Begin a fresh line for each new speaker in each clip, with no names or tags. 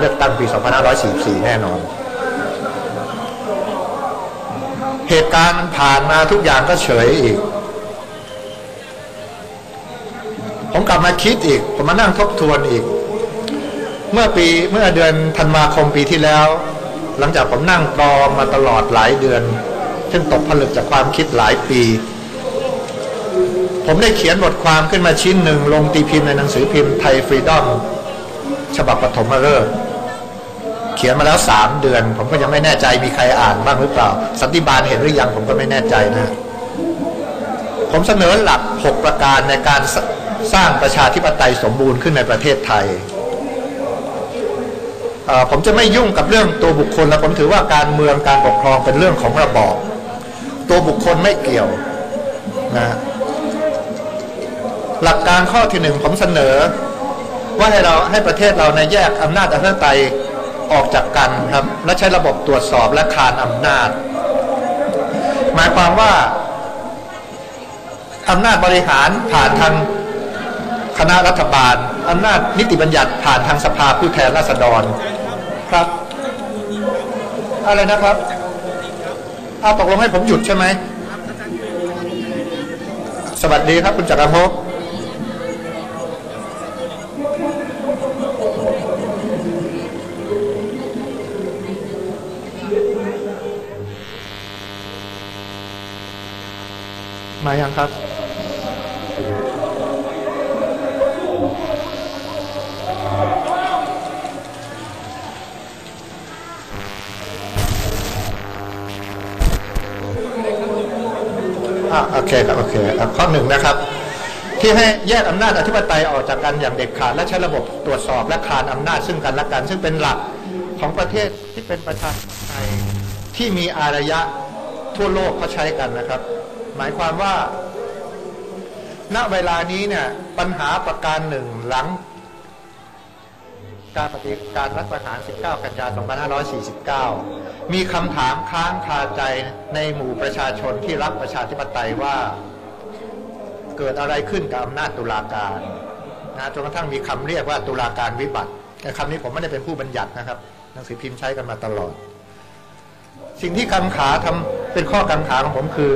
เลือกตั้งปี 2544 แน่นอน เหตุการณ์มันผ่านมาทุกอย่างก็เฉยอีก ผมกลับมาคิดอีก ผมมานั่งทบทวนอีก เมื่อปีเมื่อเดือนธันวาคมปีที่แล้ว หลังจากผมนั่งตรอมาตลอดหลายเดือน ซึ่งตกผลึกจากความคิดหลายปีผมได้เขียนบทความขึ้นมาชิ้นหนึ่งลงตีพิมพ์ในหนังสือพิมพ์ไทยฟรีดอมฉบับปฐมฤกษ์ เขียนมาแล้วสามเดือน ผมก็ยังไม่แน่ใจมีใครอ่านบ้างหรือเปล่า สันติบาลเห็นหรือยังผมก็ไม่แน่ใจนะ ผมเสนอหลักหกประการในการสร้างประชาธิปไตยสมบูรณ์ขึ้นในประเทศไทย ผมจะไม่ยุ่งกับเรื่องตัวบุคคลแล้วผมถือว่าการเมืองการปกครองเป็นเรื่องของระบอบตัวบุคคลไม่เกี่ยวนะหลักการข้อที่หนึ่งผมเสนอ ว่าให้เราให้ประเทศเราในแยกอำนาจอธิปไตย ออกจากกันครับ และใช้ระบบตรวจสอบและคานอำนาจ หมายความว่าอำนาจบริหารผ่านทางคณะรัฐบาลอำนาจนิติบัญญัติผ่านทางสภาผู้แทนราษฎรครับ อะไรนะครับเอาตกลงให้ผมหยุดใช่ไหม สวัสดีครับคุณจักรภพ มายังครับ อ่าโอเคครับโอเคข้อหนึ่งนะครับ ที่ให้แยกอำนาจอธิปไตยออกจากกันอย่างเด็ดขาดและใช้ระบบตรวจสอบและคานอำนาจซึ่งกันและกัน ซึ่งเป็นหลักของประเทศที่เป็นประชาธิปไตยที่มีอารยะทั่วโลกเขาใช้กันนะครับ หมายความว่า ณเวลานี้เนี่ยปัญหาประการหนึ่งหลัง การปฏิการรัฐประหาร 19 กันยายน 2549 มีคำถามค้างคาใจในหมู่ประชาชนที่รักประชาธิปไตยว่าเกิดอะไรขึ้นกับอำนาจตุลาการนะจนกระทั่งมีคำเรียกว่าตุลาการวิบัติแต่คำนี้ผมไม่ได้เป็นผู้บัญญัตินะครับหนังสือพิมพ์ใช้กันมาตลอด สิ่งที่กังขาทำเป็นข้อกังขาของผมคือ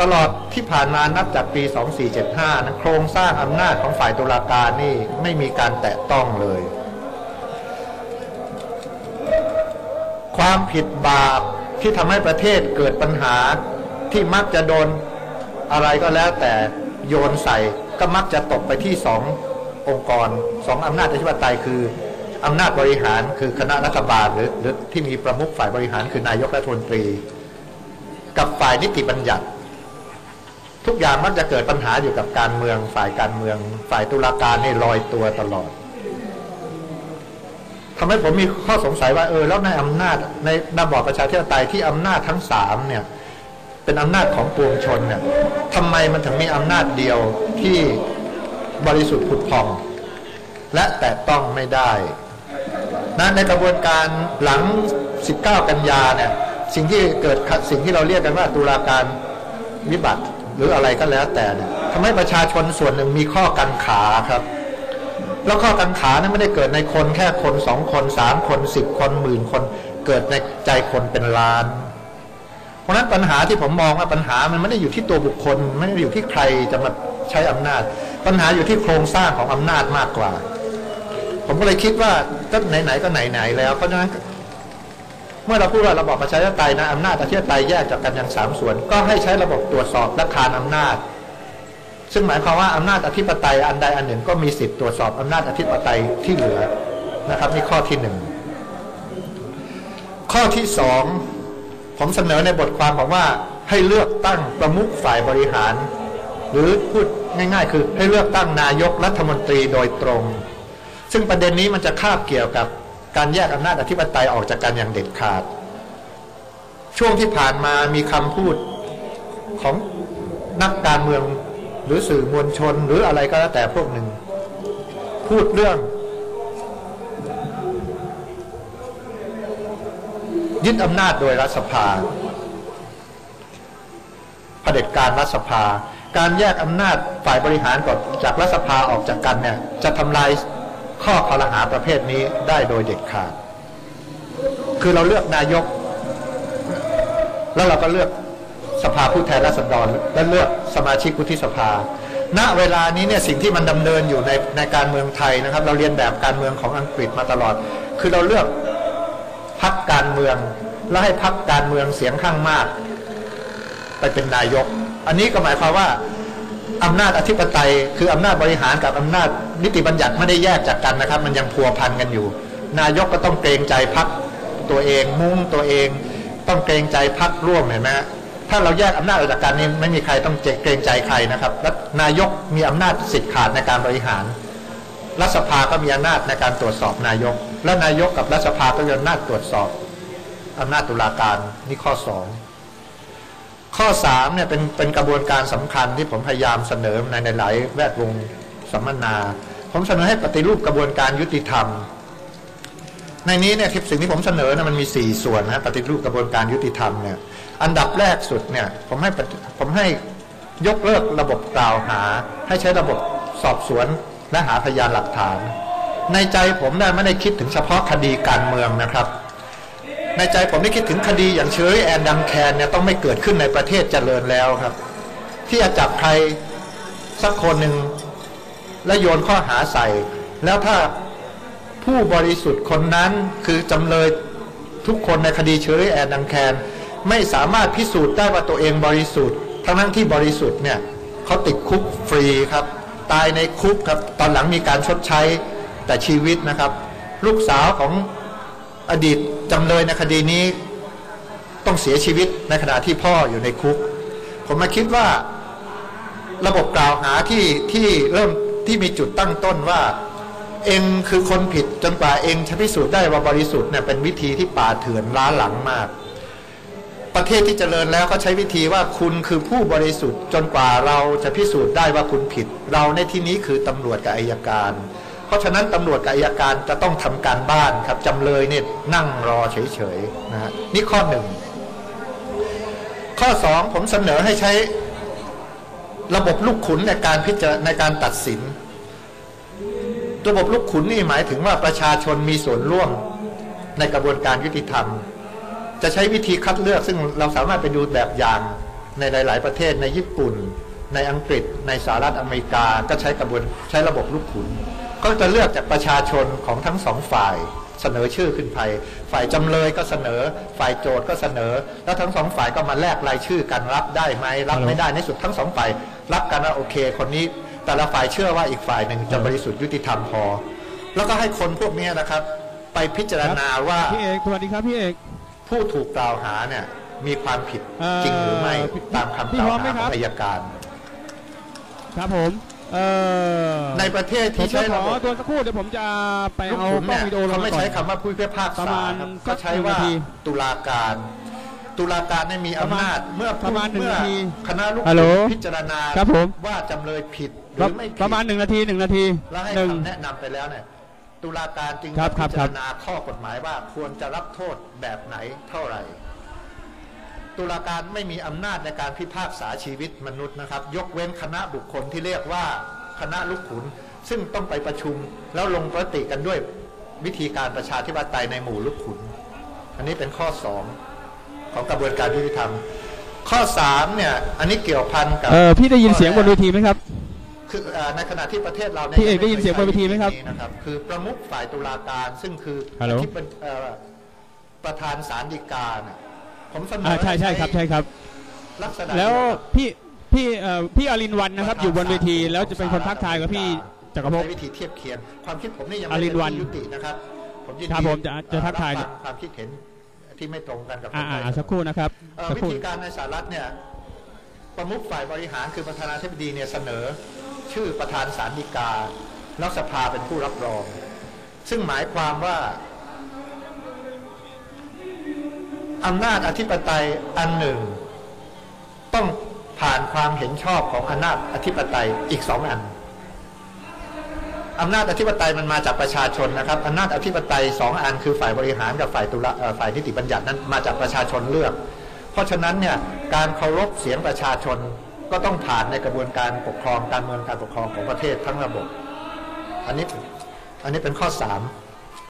ตลอดที่ผ่านมานับจากปี 2475นะโครงสร้างอำนาจของฝ่ายตุลาการนี่ไม่มีการแตะต้องเลย ความผิดบาปที่ทำให้ประเทศเกิดปัญหาที่มักจะโดนอะไรก็แล้วแต่โยนใส่ก็มักจะตกไปที่สององค์กรสองอำนาจอธิปไตยคืออำนาจบริหารคือคณะรัฐบาลหรือหรือที่มีประมุขฝ่ายบริหารคือนายกรัฐมนตรี กับฝ่ายนิติบัญญัติ ทุกอย่างมักจะเกิดปัญหาอยู่กับการเมือง ฝ่ายการเมือง ฝ่ายตุลาการให้ลอยตัวตลอดทำให้ผมมีข้อสงสัยว่าเออแล้วในอำนาจในระบอบประชาธิปไตยที่อำนาจทั้งสามเนี่ย เป็นอำนาจของปวงชนเนี่ยทำไมมันถึงมีอำนาจเดียวที่บริสุทธิ์ผุดพอง และแต่ต้องไม่ได้นะในกระบวนการหลัง 19 กันยาเนี่ย สิ่งที่เกิดสิ่งที่เราเรียกกันว่าตุลาการวิบัติ หรืออะไรก็แล้วแต่เนี่ยทำให้ประชาชนส่วนหนึ่งมีข้อกังขาครับ แล้วข้อกังขานั้นไม่ได้เกิดในคนแค่คนสองคนสามคนสิบคนหมื่นคนเกิดในใจคนเป็นล้าน เพราะนั้นปัญหาที่ผมมองว่าปัญหามันไม่ได้อยู่ที่ตัวบุคคลไม่ได้อยู่ที่ใครจะมาใช้อำนาจ ปัญหาอยู่ที่โครงสร้างของอำนาจมากกว่า ผมก็เลยคิดว่าก็ไหนๆก็ไหนๆแล้วเพราะฉะนั้น มื่อเราพูดว่าระบอบประชาธิปไตยนะอำนาจประชาธิปไตยแยกจากกันอย่างสามส่วน ก็ให้ใช้ระบบตรวจสอบและคานอำนาจ ซึ่งหมายความว่าอำนาจอธิปไตยอันใดอันหนึ่งก็มีสิทธิ์ตรวจสอบอำนาจอธิปไตยที่เหลือนะครับนี่ข้อที่หนึ่งข้อที่สองผมเสนอในบทความผมว่าให้เลือกตั้งประมุขฝ่ายบริหาร หรือพูดง่าย ๆ คือให้เลือกตั้งนายกรัฐมนตรีโดยตรง ซึ่งประเด็นนี้มันจะคาบเกี่ยวกับ การแยกอำนาจอธิปไตยออกจากกันอย่างเด็ดขาด ช่วงที่ผ่านมามีคำพูดของนักการเมืองหรือสื่อมวลชนหรืออะไรก็แล้วแต่พวกหนึ่ง พูดเรื่อง ยึดอำนาจโดยรัฐสภาเผด็จการรัฐสภา การแยกอำนาจฝ่ายบริหารก่อนจากรัฐสภาออกจากกันเนี่ยจะทำลาย ข้อคอรหาประเภทนี้ได้โดยเด็ดขาด คือเราเลือกนายก แล้วเราก็เลือกสภาผู้แทนราษฎรและเลือกสมาชิกวุฒิสภา ณ เวลานี้เนี่ยสิ่งที่มันดำเนินอยู่ในในการเมืองไทยนะครับ เราเรียนแบบการเมืองของอังกฤษมาตลอด คือเราเลือกพักการเมือง แล้วให้พักการเมืองเสียงข้างมาก ไปเป็นนายก อันนี้ก็หมายความว่า อำนาจอธิปไตย คืออำนาจบริหารกับอำนาจนิติบัญญัติไม่ได้แยกจากกันนะครับ มันยังพัวพันกันอยู่ นายกก็ต้องเกรงใจพักตัวเอง มุ่งตัวเอง ต้องเกรงใจพักร่วมเห็นไหมฮะถ้าเราแยกอำนาจออกจากกันนี่ไม่มีใครต้องเกรงใจใครนะครับและนายกมีอำนาจสิทธิ์ขาดในการบริหารรัฐสภาก็มีอำนาจในการตรวจสอบนายก และนายกกับรัฐสภาก็มีอำนาจตรวจสอบอำนาจตุลาการนี่ข้อสอง ข้อสามเนี่ยเป็นเป็นกระบวนการสำคัญที่ผมพยายามเสนอในในหลายแวดวงสัมมนา ผมเสนอให้ปฏิรูปกระบวนการยุติธรรม ในนี้เนี่ยสิ่งที่ผมเสนอนะมันมีสี่ส่วนนะปฏิรูปกระบวนการยุติธรรมเนี่ยอันดับแรกสุดเนี่ยผมให้ผมให้ยกเลิกระบบกล่าวหา ให้ใช้ระบบสอบสวนและหาพยานหลักฐาน ในใจผมเนี่ยไม่ได้คิดถึงเฉพาะคดีการเมืองนะครับ ในใจผมได้คิดถึงคดีอย่างเชอรี่แอนดังแคนเนี่ยต้องไม่เกิดขึ้นในประเทศเจริญแล้วครับ ที่จะจับใครสักคนหนึ่งและโยนข้อหาใส่ แล้วถ้าผู้บริสุทธิ์คนนั้นคือจำเลยทุกคนในคดีเชอรี่แอนดังแคนไม่สามารถพิสูจน์ได้ว่าตัวเองบริสุทธิ์ ทั้งทั้งที่บริสุทธิ์เนี่ยเขาติดคุกฟรีครับ ตายในคุกครับ ตอนหลังมีการชดใช้แต่ชีวิตนะครับ ลูกสาวของอดีต จำเลยในคดีนี้ต้องเสียชีวิตในขณะที่พ่ออยู่ในคุก ผมมาคิดว่าระบบกล่าวหาที่ที่เริ่มที่มีจุดตั้งต้นว่า เองคือคนผิดจนกว่าเองจะพิสูจน์ได้ว่าบริสุทธิ์เนี่ยเป็นวิธีที่ป่าเถื่อนล้าหลังมาก ประเทศที่เจริญแล้วก็ใช้วิธีว่าคุณคือผู้บริสุทธิ์จนกว่าเราจะพิสูจน์ได้ว่าคุณผิด เราในที่นี้คือตำรวจกับอายการ เพราะฉะนั้นตำรวจกับอายการจะต้องทำการบ้านครับจำเลยเนี่ยนั่งรอเฉยๆนะฮะนี่ข้อหนึ่งข้อสองผมเสนอให้ใช้ระบบลูกขุนในการพิจารในการตัดสิน ระบบลูกขุนนี่หมายถึงว่าประชาชนมีส่วนร่วมในกระบวนการยุติธรรม จะใช้วิธีคัดเลือกซึ่งเราสามารถไปดูแบบอย่างในหลาย ๆ ประเทศในญี่ปุ่น ในอังกฤษ ในสหรัฐอเมริกา ก็ใช้กระบวนใช้ระบบลูกขุน ก็จะเลือกจากประชาชนของทั้งสองฝ่ายเสนอชื่อขึ้นไป ฝ่ายจำเลยก็เสนอ ฝ่ายโจทย์ก็เสนอ แล้วทั้งสองฝ่ายก็มาแลกรายชื่อกันรับได้ไหมรับไม่ได้ในสุดทั้งสองฝ่ายรับกันว่าโอเค คนนี้แต่ละฝ่ายเชื่อว่าอีกฝ่ายหนึ่งจะบริสุทธิ์ยุติธรรมพอ แล้วก็ให้คนพวกนี้นะครับ ไปพิจารณาว่า
พี่เอกสวัสดีครับพี่เอก
ผู้ถูกกล่าวหาเนี่ยมีความผิด
เอ่อ
จริงหรือไม่
พี่
ตามคำ
พี่
กล่า
พร้
ว
อมไหม
หา
ค
ข
รั
อบงอายการ
ครับผม เอ่อ
ในประเทศ
ผม
ที่
จะ
ใช้
ข
ระ
อ
บบ
ตัวสักครู่เดี๋ยวผมจะไป
ลูก
เอา
ขุน
กล้อ
เนี่
ง
ย
วิดีโอลง
เขา
มา
ไม่
ก่อ
ใช้
น
คำว่าผู้พิพาก
ประ
ษา
มาณ
ครับ
สั
เขา
ก
ใช้
หนึ่ง
ว่า
นาที
ตุลาการ ตุลาการได้มีอำนาจเมื่อ
ประมาณหนึ่ง
เมื่อ
นาที
คณะลูก
ฮัลโหล
ขุนพิจารณา
ครับผม
ว่าจำเลยผิดห
ป
รื
ระ
อไม่ผิด
ประมาณหนึ่งนาทีหนึ่งนาที
แล้วให้
หนึ่ง
คำแนะนำไปแล้วเนี่ยตุลาการจึง
ครับครั
พิ
บ
จารณาข้อกฎหมายว่าควรจะรับโทษแบบไหนเท่าไหร่ ตุลาการไม่มีอำนาจในการพิพากษาชีวิตมนุษย์นะครับ ยกเว้นคณะบุคคลที่เรียกว่าคณะลูกขุน ซึ่งต้องไปประชุมแล้วลงประติกันด้วยวิธีการประชาธิปไตยในหมู่ลูกขุน อันนี้เป็นข้อสองของกระบวนการยุติธรรม ข้อสามเนี่ยอันนี้เกี่ยวพันกับ
เออพี่ได้ยินเสียงบนเวทีไหมครับ
คือเอ่อในขณะที่ประเทศเรา
พี่เอกได้ยินเสียงบนเวทีไหมครับ
นะครับคือประมุขฝ่ายตุลาการซึ่งคือ
ฮัลโหล
ที่เป็นเอ่อประธานศาลฎีกาน่ะ ผมเสนอ
อ่าใช่ใช่ครับใช่ครับ
ลักษณะ
แล้ว
เดียกับ
พี่พี่เอ่อพี่อรินทร์วันนะครับ อยู่บนเวทีแล้วจะเป็นคนทักทายกับพี่จักรภพ
ใช้วิธีเทียบเคียงความคิดผมนี่ยัง
อ
ไม่
ริ
ได้
นทร์วัน
ที่ยุตินะครับ ผมยิน
ครับ
ดี
ผมจะจะทักทาย
รับฟังความคิดเห็นที่ไม่ตรงกันกับค
อ่าน
ไท
อ่ายสักครู่นะครับ
เอ่อ
สัก
วิ
ครู่
ธีการในสหรัฐเนี่ยประมุขฝ่ายบริหารคือประธานาธิบดีเนี่ยเสนอชื่อประธานศาลฎีกา แล้วสภาเป็นผู้รับรอง ซึ่งหมายความว่า อำนาจอธิปไตยอันหนึ่ง ต้องผ่านความเห็นชอบของอำนาจอธิปไตยอีกสองอันอำนาจอธิปไตยมันมาจากประชาชนนะครับอำนาจอธิปไตยสองอันคือฝ่ายบริหารกับฝ่ายตุลาฝ่ายนิติบัญญัตินั้นมาจากประชาชนเลือก เพราะฉะนั้นเนี่ยการเคารพเสียงประชาชนก็ต้องผ่านในกระบวนการปกครองการเมืองการปกครองของประเทศทั้งระบบ อันนี้อันนี้เป็นข้อสาม